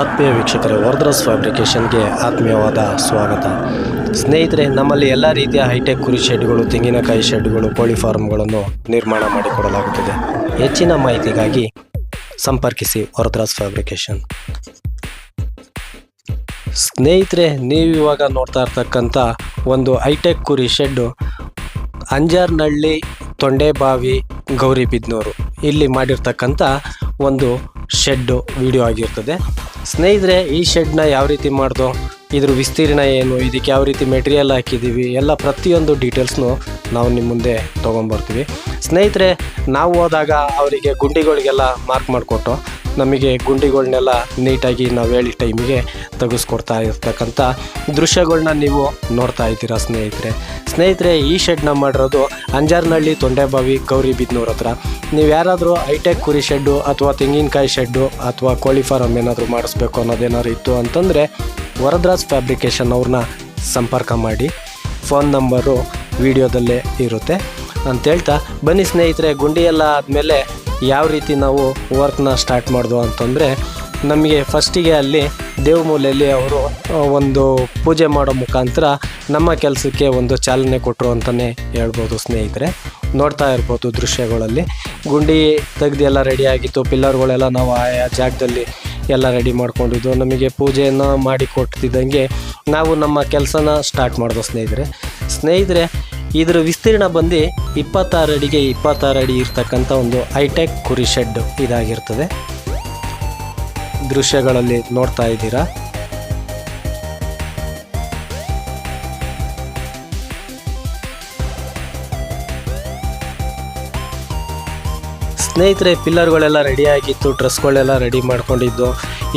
ಆತ್ಮೀಯ ವೀಕ್ಷಕರೇ ವರ್ದ್ರಸ್ ಫ್ಯಾಬ್ರಿಕೇಷನ್ಗೆ ಆತ್ಮೀಯವಾದ ಸ್ವಾಗತ. ಸ್ನೇಹಿತರೆ, ನಮ್ಮಲ್ಲಿ ಎಲ್ಲ ರೀತಿಯ ಹೈಟೆಕ್ ಕುರಿ ಶೆಡ್ಗಳು, ತೆಂಗಿನಕಾಯಿ ಶೆಡ್ಗಳು, ಕೋಳಿ ಫಾರ್ಮ್ಗಳನ್ನು ನಿರ್ಮಾಣ ಮಾಡಿಕೊಡಲಾಗುತ್ತದೆ. ಹೆಚ್ಚಿನ ಮಾಹಿತಿಗಾಗಿ ಸಂಪರ್ಕಿಸಿ ವರದ್ರಾಸ್ ಫ್ಯಾಬ್ರಿಕೇಷನ್ ಸ್ನೇಹಿತರೆ ನೀವಿವಾಗ ನೋಡ್ತಾ ಇರ್ತಕ್ಕಂಥ ಒಂದು ಹೈಟೆಕ್ ಕುರಿ ಶೆಡ್ಡು ಅಂಜಾರ್ನಹಳ್ಳಿ ತೊಂಡೆಬಾವಿ ಗೌರಿಬಿದ್ನೂರು. ಇಲ್ಲಿ ಮಾಡಿರ್ತಕ್ಕಂಥ ಒಂದು ಶೆಡ್ಡು ವಿಡಿಯೋ ಆಗಿರ್ತದೆ. ಸ್ನೇಹಿತರೆ, ಈ ಶೆಡ್ನ ಯಾವ ರೀತಿ ಮಾಡ್ದು? ಇದ್ರ ವಿಸ್ತೀರ್ಣ ಏನು? ಇದಕ್ಕೆ ಯಾವ ರೀತಿ ಮೆಟೀರಿಯಲ್ ಹಾಕಿದ್ದೀವಿ? ಎಲ್ಲ ಪ್ರತಿಯೊಂದು ಡೀಟೇಲ್ಸ್ನು ನಾವು ನಿಮ್ಮ ಮುಂದೆ ತೊಗೊಂಬರ್ತೀವಿ. ಸ್ನೇಹಿತರೆ, ನಾವು ಹೋದಾಗ ಅವರಿಗೆ ಗುಂಡಿಗಳಿಗೆಲ್ಲ ಮಾರ್ಕ್ ಮಾಡಿಕೊಟ್ಟು ನಮಗೆ ಗುಂಡಿಗಳನ್ನೆಲ್ಲ ನೀಟಾಗಿ ನಾವು ಹೇಳಿ ಟೈಮಿಗೆ ತೆಗೆಸ್ಕೊಡ್ತಾ ಇರ್ತಕ್ಕಂಥ ದೃಶ್ಯಗಳನ್ನ ನೀವು ನೋಡ್ತಾ ಇದ್ದೀರಾ ಸ್ನೇಹಿತರೆ? ಸ್ನೇಹಿತರೆ, ಈ ಶೆಡ್ನ ಮಾಡಿರೋದು ಅಂಜಾರ್ನಹಳ್ಳಿ ತೊಂಡೆಬಾವಿ ಗೌರಿಬಿದ್ನೂರ ಹತ್ರ. ನೀವು ಯಾರಾದರೂ ಹೈಟೆಕ್ ಕುರಿ ಶೆಡ್ಡು ಅಥವಾ ತೆಂಗಿನಕಾಯಿ ಶೆಡ್ಡು ಅಥವಾ ಕೋಳಿ ಫಾರಮ್ ಏನಾದರೂ ಮಾಡಿಸ್ಬೇಕು ಅನ್ನೋದೇನಾದ್ರು ಇತ್ತು ಅಂತಂದರೆ ವರದ್ರಾಜ್ ಫ್ಯಾಬ್ರಿಕೇಷನ್ ಅವ್ರನ್ನ ಸಂಪರ್ಕ ಮಾಡಿ. ಫೋನ್ ನಂಬರು ವಿಡಿಯೋದಲ್ಲೇ ಇರುತ್ತೆ. ಅಂತ ಹೇಳ್ತಾ ಬನ್ನಿ ಸ್ನೇಹಿತರೆ ಗುಂಡಿ ಎಲ್ಲ ಆದಮೇಲೆ ಯಾವ ರೀತಿ ನಾವು ವರ್ಕ್ನ ಸ್ಟಾರ್ಟ್ ಮಾಡಿದ್ವು ಅಂತಂದರೆ, ನಮಗೆ ಫಸ್ಟಿಗೆ ಅಲ್ಲಿ ದೇವಮೂಲೆಯಲ್ಲಿ ಅವರು ಒಂದು ಪೂಜೆ ಮಾಡೋ ಮುಖಾಂತರ ನಮ್ಮ ಕೆಲಸಕ್ಕೆ ಒಂದು ಚಾಲನೆ ಕೊಟ್ಟರು ಅಂತಲೇ ಹೇಳ್ಬೋದು ಸ್ನೇಹಿತರೆ. ನೋಡ್ತಾ ಇರ್ಬೋದು ದೃಶ್ಯಗಳಲ್ಲಿ. ಗುಂಡಿ ತೆಗ್ದು ಎಲ್ಲ ರೆಡಿ ಆಗಿತ್ತು. ಪಿಲ್ಲರ್ಗಳೆಲ್ಲ ನಾವು ಆಯಾ ಜಾಗದಲ್ಲಿ ಎಲ್ಲ ರೆಡಿ ಮಾಡ್ಕೊಂಡಿದ್ದು. ನಮಗೆ ಪೂಜೆಯನ್ನು ಮಾಡಿ ಕೊಟ್ಟಿದ್ದಂಗೆ ನಾವು ನಮ್ಮ ಕೆಲಸನ ಸ್ಟಾರ್ಟ್ ಮಾಡಿದ್ವು ಸ್ನೇಹಿತರೆ. ಸ್ನೇಹಿತರೆ, ಇದರ ವಿಸ್ತೀರ್ಣ ಬಂದು ಇಪ್ಪತ್ತಾರು ಅಡಿಗೆ ಇಪ್ಪತ್ತಾರು ಅಡಿ ಇರ್ತಕ್ಕಂಥ ಒಂದು ಹೈಟೆಕ್ ಕುರಿ ಶೆಡ್ ಇದಾಗಿರ್ತದೆ. ದೃಶ್ಯಗಳಲ್ಲಿ ನೋಡ್ತಾ ಇದ್ದೀರಾ? ಸ್ನೇಹಿತರೆ, ಪಿಲ್ಲರ್ಗಳೆಲ್ಲ ರೆಡಿ ಆಗಿತ್ತು ಡ್ರೆಸ್ಗಳೆಲ್ಲ ರೆಡಿ ಮಾಡಿಕೊಂಡಿದ್ದು.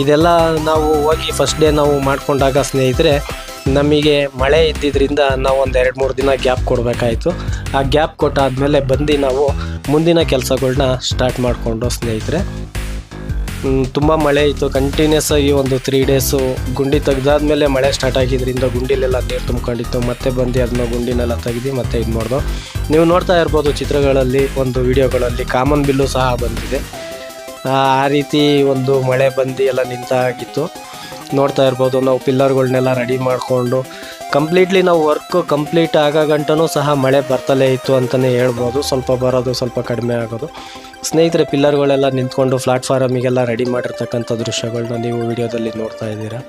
ಇದೆಲ್ಲ ನಾವು ಹೋಗಿ ಫಸ್ಟ್ ಡೇ ನಾವು ಮಾಡಿಕೊಂಡಾಗ ಸ್ನೇಹಿತರೆ, ನಮಗೆ ಮಳೆ ಇದ್ದಿದ್ದರಿಂದ ನಾವು ಒಂದು ಎರಡು ಮೂರು ದಿನ ಗ್ಯಾಪ್ ಕೊಡಬೇಕಾಯಿತು. ಆ ಗ್ಯಾಪ್ ಕೊಟ್ಟಾದಮೇಲೆ ಬಂದು ನಾವು ಮುಂದಿನ ಕೆಲಸಗಳನ್ನ ಸ್ಟಾರ್ಟ್ ಮಾಡಿಕೊಂಡು ಸ್ನೇಹಿತರೆ. ತುಂಬ ಮಳೆ ಇತ್ತು. ಕಂಟಿನ್ಯೂಸ್ ಆಗಿ ಒಂದು ತ್ರೀ ಡೇಸು ಗುಂಡಿ ತೆಗ್ದಾದ್ಮೇಲೆ ಮಳೆ ಸ್ಟಾರ್ಟ್ ಆಗಿದ್ದರಿಂದ ಗುಂಡಿಲೆಲ್ಲ ನೀರು ತುಂಬ್ಕೊಂಡಿತ್ತು. ಮತ್ತೆ ಬಂದು ಅದನ್ನ ಗುಂಡಿನೆಲ್ಲ ತೆಗ್ದು ಮತ್ತೆ ಇದು ಮಾಡ್ದು. ನೀವು ನೋಡ್ತಾ ಇರ್ಬೋದು ಚಿತ್ರಗಳಲ್ಲಿ, ಒಂದು ವಿಡಿಯೋಗಳಲ್ಲಿ ಕಾಮನ್ ಬಿಲ್ಲು ಸಹ ಬಂದಿದೆ. ಆ ರೀತಿ ಒಂದು ಮಳೆ ಬಂದು ಎಲ್ಲ ನಿಂತಾಗಿತ್ತು. ನೋಡ್ತಾ ಇರ್ಬೋದು, ನಾವು ಪಿಲ್ಲರ್ಗಳನ್ನೆಲ್ಲ ರೆಡಿ ಮಾಡಿಕೊಂಡು ಕಂಪ್ಲೀಟ್ಲಿ ನಾವು ವರ್ಕ್ ಕಂಪ್ಲೀಟ್ ಆಗೋ ಗಂಟನೂ ಸಹ ಮಳೆ ಬರ್ತಲೇ ಇತ್ತು ಅಂತಲೇ ಹೇಳ್ಬೋದು. ಸ್ವಲ್ಪ ಬರೋದು ಸ್ವಲ್ಪ ಕಡಿಮೆ ಆಗೋದು. ಸ್ನೇಹಿತರೆ, ಪಿಲ್ಲರ್ಗಳೆಲ್ಲ ನಿಂತ್ಕೊಂಡು ಪ್ಲಾಟ್ಫಾರಮಿಗೆಲ್ಲ ರೆಡಿ ಮಾಡಿರ್ತಕ್ಕಂಥ ದೃಶ್ಯಗಳನ್ನ ನೀವು ವಿಡಿಯೋದಲ್ಲಿ ನೋಡ್ತಾ ಇದ್ದೀರಾ?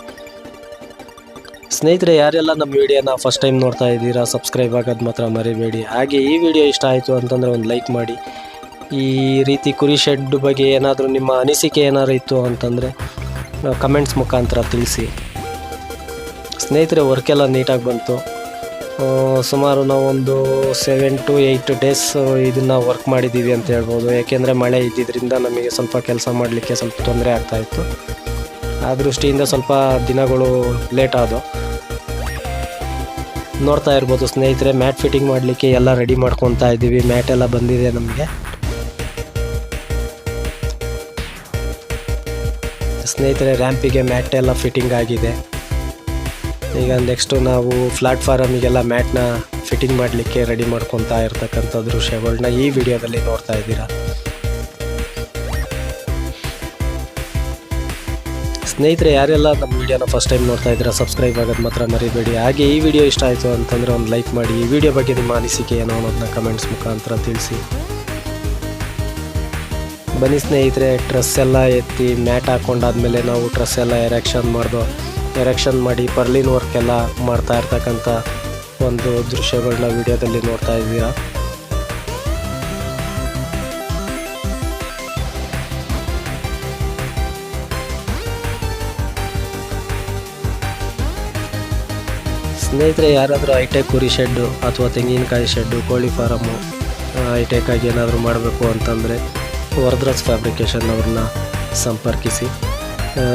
ಸ್ನೇಹಿತರೆ, ಯಾರೆಲ್ಲ ನಮ್ಮ ವಿಡಿಯೋನ ಫಸ್ಟ್ ಟೈಮ್ ನೋಡ್ತಾ ಇದ್ದೀರಾ ಸಬ್ಸ್ಕ್ರೈಬ್ ಆಗೋದು ಮಾತ್ರ ಮರಿಬೇಡಿ. ಹಾಗೆ ಈ ವಿಡಿಯೋ ಇಷ್ಟ ಆಯಿತು ಅಂತಂದರೆ ಒಂದು ಲೈಕ್ ಮಾಡಿ. ಈ ರೀತಿ ಕುರಿ ಶೆಡ್ ಬಗ್ಗೆ ಏನಾದರೂ ನಿಮ್ಮ ಅನಿಸಿಕೆ ಏನಾದ್ರು ಇತ್ತು ಅಂತಂದರೆ ಕಮೆಂಟ್ಸ್ ಮುಖಾಂತರ ತಿಳಿಸಿ. ಸ್ನೇಹಿತರೆ ವರ್ಕೆಲ್ಲ ನೀಟಾಗಿ ಬಂತು. ಸುಮಾರು ನಾವೊಂದು ಸೆವೆನ್ ಟು ಏಯ್ಟ್ ಡೇಸ್ ಇದನ್ನು ವರ್ಕ್ ಮಾಡಿದ್ದೀವಿ ಅಂತ ಹೇಳ್ಬೋದು. ಯಾಕೆಂದರೆ ಮಳೆ ಇದ್ದಿದ್ದರಿಂದ ನಮಗೆ ಸ್ವಲ್ಪ ಕೆಲಸ ಮಾಡಲಿಕ್ಕೆ ಸ್ವಲ್ಪ ತೊಂದರೆ ಆಗ್ತಾಯಿತ್ತು ಆ ದೃಷ್ಟಿಯಿಂದ ಸ್ವಲ್ಪ ದಿನಗಳು ಲೇಟ್ ಆದವು. ನೋಡ್ತಾ ಇರ್ಬೋದು ಸ್ನೇಹಿತರೆ ಮ್ಯಾಟ್ ಫಿಟ್ಟಿಂಗ್ ಮಾಡಲಿಕ್ಕೆ ಎಲ್ಲ ರೆಡಿ ಮಾಡ್ಕೊತಾ ಇದ್ದೀವಿ. ಮ್ಯಾಟ್ ಎಲ್ಲ ಬಂದಿದೆ ನಮಗೆ. ಸ್ನೇಹಿತರೆ ರ್ಯಾಂಪಿಗೆ ಮ್ಯಾಟ್ ಎಲ್ಲ ಫಿಟ್ಟಿಂಗ್ ಆಗಿದೆ. ಈಗ ನೆಕ್ಸ್ಟು ನಾವು ಪ್ಲಾಟ್ಫಾರಮಿಗೆಲ್ಲ ಮ್ಯಾಟ್ನ ಫಿಟ್ಟಿಂಗ್ ಮಾಡಲಿಕ್ಕೆ ರೆಡಿ ಮಾಡ್ಕೊತಾ ಇರ್ತಕ್ಕಂಥ ದೃಶ್ಯಗಳನ್ನ ಈ ವಿಡಿಯೋದಲ್ಲಿ ನೋಡ್ತಾ ಇದ್ದೀರಾ. ಸ್ನೇಹಿತರೆ, ಯಾರೆಲ್ಲ ನಮ್ಮ ವಿಡಿಯೋನ ಫಸ್ಟ್ ಟೈಮ್ ನೋಡ್ತಾ ಇದ್ದೀರಾ ಸಬ್ಸ್ಕ್ರೈಬ್ ಆಗೋದು ಮಾತ್ರ ಮರಿಬೇಡಿ. ಹಾಗೆ ಈ ವಿಡಿಯೋ ಇಷ್ಟ ಆಯಿತು ಅಂತಂದರೆ ಒಂದು ಲೈಕ್ ಮಾಡಿ. ಈ ವಿಡಿಯೋ ಬಗ್ಗೆ ನಿಮ್ಮ ಅನಿಸಿಕೆ ಏನೋ ಅನ್ನೋದನ್ನ ಕಮೆಂಟ್ಸ್ ಮುಖಾಂತರ ತಿಳಿಸಿ. ಬನ್ನಿ ಸ್ನೇಹಿತರೆ ಡ್ರೆಸ್ ಎಲ್ಲ ಎತ್ತಿ ಮ್ಯಾಟ್ ಹಾಕೊಂಡಾದ್ಮೇಲೆ ನಾವು ಡ್ರೆಸ್ ಎಲ್ಲ ಎರೆಕ್ಷನ್ ಮಾಡ್ದು ಎರೆಕ್ಷನ್ ಮಾಡಿ ಪರ್ಲಿನ್ ವರ್ಕ್ ಎಲ್ಲ ಮಾಡ್ತಾ ಇರ್ತಕ್ಕಂಥ ಒಂದು ದೃಶ್ಯಗಳನ್ನ ವಿಡಿಯೋದಲ್ಲಿ ನೋಡ್ತಾ ಇದ್ದೀರಾ. ಸ್ನೇಹಿತರೆ, ಯಾರಾದರೂ ಐಟೆಕ್ ಕುರಿ ಶೆಡ್ಡು ಅಥವಾ ತೆಂಗಿನಕಾಯಿ ಶೆಡ್ಡು, ಕೋಳಿ ಫಾರಮ್ಮು ಆಗಿ ಏನಾದರೂ ಮಾಡಬೇಕು ಅಂತಂದರೆ ವರ್ದ್ರಸ್ ಫ್ಯಾಬ್ರಿಕೇಶನ್ ಅವ್ರನ್ನ ಸಂಪರ್ಕಿಸಿ.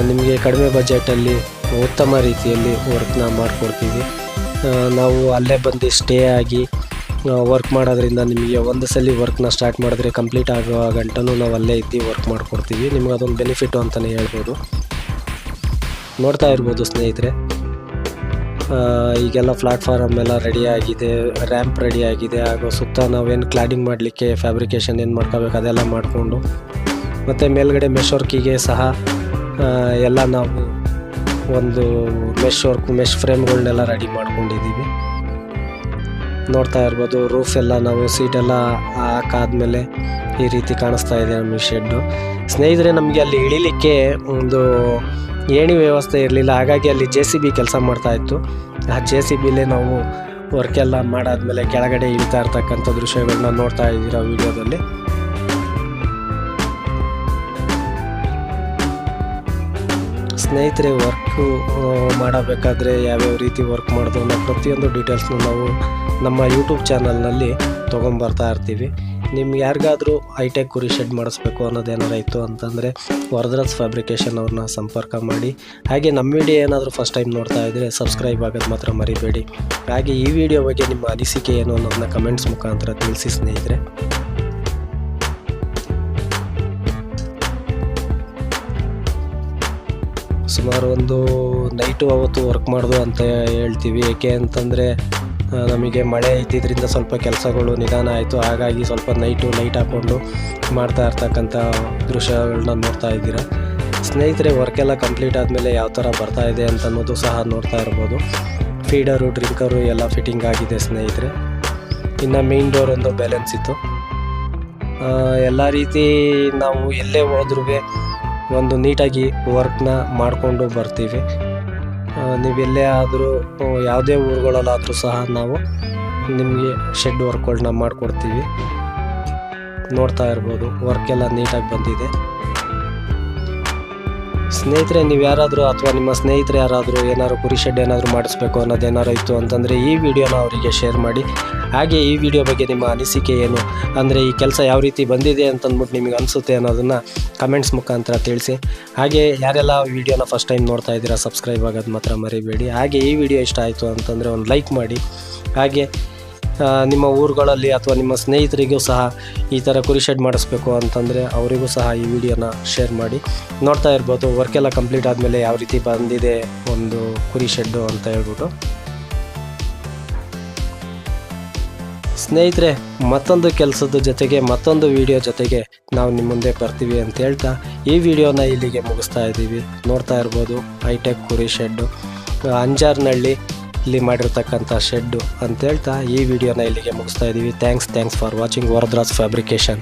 ನಿಮಗೆ ಕಡಿಮೆ ಬಜೆಟಲ್ಲಿ ಉತ್ತಮ ರೀತಿಯಲ್ಲಿ ವರ್ಕ್ನ ಮಾಡಿಕೊಡ್ತೀವಿ. ನಾವು ಅಲ್ಲೇ ಬಂದು ಸ್ಟೇ ಆಗಿ ವರ್ಕ್ ಮಾಡೋದ್ರಿಂದ ನಿಮಗೆ ಒಂದು ಸಲ ವರ್ಕ್ನ ಸ್ಟಾರ್ಟ್ ಮಾಡಿದ್ರೆ ಕಂಪ್ಲೀಟ್ ಆಗೋ ಗಂಟನೂ ನಾವು ಅಲ್ಲೇ ಇದ್ದು ವರ್ಕ್ ಮಾಡಿಕೊಡ್ತೀವಿ. ನಿಮ್ಗೆ ಅದೊಂದು ಬೆನಿಫಿಟ್ಟು ಅಂತಲೇ ಹೇಳ್ಬೋದು. ನೋಡ್ತಾ ಇರ್ಬೋದು ಸ್ನೇಹಿತರೆ. ಈಗೆಲ್ಲ ಪ್ಲಾಟ್ಫಾರಮ್ ಎಲ್ಲ ರೆಡಿ ಆಗಿದೆ ರ್ಯಾಂಪ್ ರೆಡಿ ಆಗಿದೆ. ಹಾಗೂ ಸುತ್ತ ನಾವೇನು ಕ್ಲಾಡಿಂಗ್ ಮಾಡಲಿಕ್ಕೆ ಫ್ಯಾಬ್ರಿಕೇಷನ್ ಏನು ಮಾಡ್ಕೋಬೇಕು ಅದೆಲ್ಲ ಮಾಡಿಕೊಂಡು, ಮತ್ತು ಮೇಲ್ಗಡೆ ಮೆಶ್ ವರ್ಕಿಗೆ ಸಹ ಎಲ್ಲ ನಾವು ಒಂದು ಮೆಶ್ ವರ್ಕ್ ಮೆಶ್ ಫ್ರೇಮ್ಗಳನ್ನೆಲ್ಲ ರೆಡಿ ಮಾಡ್ಕೊಂಡಿದ್ದೀವಿ. ನೋಡ್ತಾ ಇರ್ಬೋದು ರೂಫ್ ಎಲ್ಲ ನಾವು ಸೀಟೆಲ್ಲ ಹಾಕಾದ್ಮೇಲೆ ಈ ರೀತಿ ಕಾಣಿಸ್ತಾ ಇದೆ ನಮ್ಮ ಶೆಡ್ಡು ಸ್ನೇಹಿತರೆ, ನಮಗೆ ಅಲ್ಲಿ ಇಳಿಲಿಕ್ಕೆ ಒಂದು ಏಣಿ ವ್ಯವಸ್ಥೆ ಇರಲಿಲ್ಲ. ಹಾಗಾಗಿ ಅಲ್ಲಿ ಜೆ ಸಿ ಬಿ ಕೆಲಸ ಮಾಡ್ತಾ ಇತ್ತು. ಆ ಜೆ ಸಿ ಬಿಲೇ ನಾವು ವರ್ಕೆಲ್ಲ ಮಾಡಾದ್ಮೇಲೆ ಕೆಳಗಡೆ ಇಳಿತಾ ಇರ್ತಕ್ಕಂಥ ದೃಶ್ಯಗಳನ್ನ ನೋಡ್ತಾ ಇದ್ದೀರಾ ವಿಡಿಯೋದಲ್ಲಿ ಸ್ನೇಹಿತರೆ ವರ್ಕು ಮಾಡಬೇಕಾದ್ರೆ ಯಾವ್ಯಾವ ರೀತಿ ವರ್ಕ್ ಮಾಡೋದು ಅನ್ನೋ ಪ್ರತಿಯೊಂದು ಡೀಟೇಲ್ಸ್ನು ನಾವು ನಮ್ಮ ಯೂಟ್ಯೂಬ್ ಚಾನಲ್ನಲ್ಲಿ ತೊಗೊಂಬರ್ತಾ ಇರ್ತೀವಿ. ನಿಮ್ಗೆ ಯಾರಿಗಾದರೂ ಹೈಟೆಕ್ ಕುರಿ ಶೆಡ್ ಮಾಡಿಸ್ಬೇಕು ಅನ್ನೋದೇನಾರು ಇತ್ತು ಅಂತಂದರೆ ವರದರಾಜ್ ಫ್ಯಾಬ್ರಿಕೇಶನ್ ಅವ್ರನ್ನ ಸಂಪರ್ಕ ಮಾಡಿ. ಹಾಗೆ ನಮ್ಮ ವಿಡಿಯೋ ಏನಾದರೂ ಫಸ್ಟ್ ಟೈಮ್ ನೋಡ್ತಾ ಇದ್ದರೆ ಸಬ್ಸ್ಕ್ರೈಬ್ ಆಗೋದು ಮಾತ್ರ ಮರಿಬೇಡಿ. ಹಾಗೆ ಈ ವಿಡಿಯೋ ಬಗ್ಗೆ ನಿಮ್ಮ ಅನಿಸಿಕೆ ಏನು ಅನ್ನೋದನ್ನ ಕಮೆಂಟ್ಸ್ ಮುಖಾಂತರ ತಿಳಿಸಿ ಸ್ನೇಹಿತರೆ. ಸುಮಾರು ಒಂದು ನೈಟು ಅವತ್ತು ವರ್ಕ್ ಮಾಡೋದು ಅಂತ ಹೇಳ್ತೀವಿ. ಏಕೆ ಅಂತಂದರೆ ನಮಗೆ ಮಳೆ ಇದ್ದಿದ್ದರಿಂದ ಸ್ವಲ್ಪ ಕೆಲಸಗಳು ನಿಧಾನ ಆಯಿತು. ಹಾಗಾಗಿ ಸ್ವಲ್ಪ ನೈಟು ಲೈಟ್ ಹಾಕ್ಕೊಂಡು ಮಾಡ್ತಾ ಇರ್ತಕ್ಕಂಥ ದೃಶ್ಯಗಳನ್ನ ನೋಡ್ತಾ ಇದ್ದೀರಾ. ಸ್ನೇಹಿತರೆ ವರ್ಕ್ ಎಲ್ಲ ಕಂಪ್ಲೀಟ್ ಆದಮೇಲೆ ಯಾವ ಥರ ಬರ್ತಾ ಇದೆ ಅಂತ ಅನ್ನೋದು ಸಹ ನೋಡ್ತಾ ಇರ್ಬೋದು. ಫೀಡರು ಡ್ರಿಂಕರು ಎಲ್ಲ ಫಿಟ್ಟಿಂಗ್ ಆಗಿದೆ ಸ್ನೇಹಿತರೆ. ಇನ್ನು ಮೇನ್ ಡೋರ್ ಒಂದು ಬ್ಯಾಲೆನ್ಸ್ ಇತ್ತು. ಎಲ್ಲ ರೀತಿ ನಾವು ಎಲ್ಲೇ ಹೋದ್ರೂ ಒಂದು ನೀಟಾಗಿ ವರ್ಕ್ನ ಮಾಡಿಕೊಂಡು ಬರ್ತೀವಿ. ನೀವು ನೀವೆಲ್ಲೇ ಆದರೂ ಯಾವುದೇ ಊರುಗಳಲ್ಲಾದರೂ ಸಹ ನಾವು ನಿಮಗೆ ಶೆಡ್ ವರ್ಕ್ಗಳನ್ನ ಮಾಡಿಕೊಡ್ತೀವಿ. ನೋಡ್ತಾ ಇರ್ಬೋದು ವರ್ಕ್ ಎಲ್ಲ ನೀಟಾಗಿ ಬಂದಿದೆ. ಸ್ನೇಹಿತರೆ, ನೀವು ಯಾರಾದರೂ ಅಥವಾ ನಿಮ್ಮ ಸ್ನೇಹಿತರು ಯಾರಾದರೂ ಏನಾದರೂ ಕುರಿ ಶೆಡ್ ಏನಾದರೂ ಮಾಡಿಸ್ಬೇಕು ಅನ್ನೋದೇನಾರು ಇತ್ತು ಅಂತಂದರೆ ಈ ವಿಡಿಯೋನ ಅವರಿಗೆ ಶೇರ್ ಮಾಡಿ. ಹಾಗೆ ಈ ವಿಡಿಯೋ ಬಗ್ಗೆ ನಿಮ್ಮ ಅನಿಸಿಕೆ ಏನು? ಅಂದರೆ ಈ ಕೆಲಸ ಯಾವ ರೀತಿ ಬಂದಿದೆ ಅಂತಂದ್ಬಿಟ್ಟು ನಿಮಗೆ ಅನಿಸುತ್ತೆ ಅನ್ನೋದನ್ನು ಕಮೆಂಟ್ಸ್ ಮುಖಾಂತರ ತಿಳಿಸಿ. ಹಾಗೆ ಯಾರೆಲ್ಲ ವಿಡಿಯೋನ ಫಸ್ಟ್ ಟೈಮ್ ನೋಡ್ತಾ ಇದ್ದೀರಾ ಸಬ್ಸ್ಕ್ರೈಬ್ ಆಗೋದು ಮಾತ್ರ ಮರಿಬೇಡಿ. ಹಾಗೆ ಈ ವಿಡಿಯೋ ಇಷ್ಟ ಆಯಿತು ಅಂತಂದರೆ ಒಂದು ಲೈಕ್ ಮಾಡಿ. ಹಾಗೆ ನಿಮ್ಮ ಊರುಗಳಲ್ಲಿ ಅಥವಾ ನಿಮ್ಮ ಸ್ನೇಹಿತರಿಗೂ ಸಹ ಈ ಥರ ಕುರಿ ಶೆಡ್ ಮಾಡಿಸ್ಬೇಕು ಅಂತಂದರೆ ಅವರಿಗೂ ಸಹ ಈ ವಿಡಿಯೋನ ಶೇರ್ ಮಾಡಿ. ನೋಡ್ತಾ ಇರ್ಬೋದು ವರ್ಕೆಲ್ಲ ಕಂಪ್ಲೀಟ್ ಆದಮೇಲೆ ಯಾವ ರೀತಿ ಬಂದಿದೆ ಒಂದು ಕುರಿ ಶೆಡ್ಡು ಅಂತ ಹೇಳ್ಬಿಟ್ಟು. ಸ್ನೇಹಿತರೆ, ಮತ್ತೊಂದು ಕೆಲಸದ ಜೊತೆಗೆ ಮತ್ತೊಂದು ವಿಡಿಯೋ ಜೊತೆಗೆ ನಾವು ನಿಮ್ಮ ಮುಂದೆ ಬರ್ತೀವಿ ಅಂತ ಹೇಳ್ತಾ ಈ ವಿಡಿಯೋನ ಇಲ್ಲಿಗೆ ಮುಗಿಸ್ತಾ ಇದ್ದೀವಿ. ನೋಡ್ತಾ ಇರ್ಬೋದು ಹೈಟೆಕ್ ಕುರಿ ಶೆಡ್ಡು ಅಂಜಾರ್ನಳ್ಳಿ. ಇಲ್ಲಿ ಮಾಡಿರ್ತಕ್ಕಂಥ ಶೆಡ್ಡು ಅಂತ ಹೇಳ್ತಾ ಈ ವಿಡಿಯೋನ ಇಲ್ಲಿಗೆ ಮುಗಿಸ್ತಾ ಇದ್ದೀವಿ thanks thanks for watching Varadraj fabrication